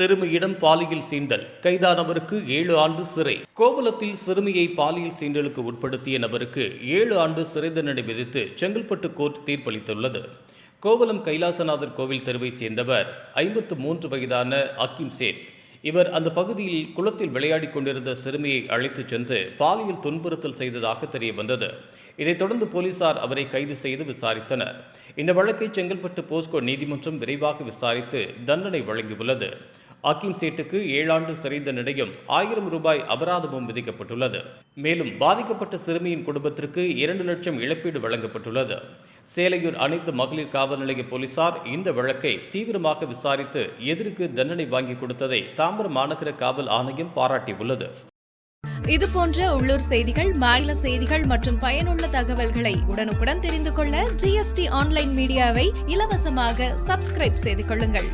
சிறுமியிடம் பாலியல் சீண்டல். கைதானவருக்கு ஏழு ஆண்டு சிறை. கோவலத்தில் சிறுமியை பாலியல் சீண்டலுக்கு உட்படுத்திய நபருக்கு ஏழு ஆண்டு சிறை தண்டனை விதித்து செங்கல்பட்டு கோர்ட் தீர்ப்பளித்துள்ளது. கோவலம் கைலாசநாதர் கோவில் தெருவை சேர்ந்தவர் ஐம்பத்து மூன்று வயதான அக்கிம் சேட் இவர் அந்த பகுதியில் குளத்தில் விளையாடிக் கொண்டிருந்த சிறுமியை அழைத்துச் சென்று பாலியல் துன்புறுத்தல் செய்ததாக தெரிய வந்தது. இதைத் தொடர்ந்து போலீசார் அவரை கைது செய்து விசாரித்தனர். இந்த வழக்கை செங்கல்பட்டு போஸ்கோ நீதிமன்றம் விரைவாக விசாரித்து தண்டனை வழங்கியுள்ளது. அக்கிம் சேட்டுக்கு ஏழாண்டு சிறைந்த நிலையும் ஆயிரம் ரூபாய் அபராதமும் விதிக்கப்பட்டுள்ளது. மேலும் பாதிக்கப்பட்ட சிறுமியின் குடும்பத்திற்கு இரண்டு லட்சம் இழப்பீடு வழங்கப்பட்டுள்ளது. சேலையூர் அனைத்து மகளிர் காவல் நிலைய போலீசார் இந்த வழக்கை தீவிரமாக விசாரித்து எதிருக்கு தண்டனை வாங்கி கொடுத்ததை தாம்பரம் மாநகர காவல் ஆணையம் பாராட்டியுள்ளது. இது போன்ற உள்ளூர் செய்திகள் மாநில செய்திகள் மற்றும் பயனுள்ள தகவல்களை உடனுக்குடன் தெரிந்து கொள்ள ஜிஎஸ்டி ஆன்லைன் மீடியாவை இலவசமாக சப்ஸ்கிரைப் செய்து கொள்ளுங்கள்.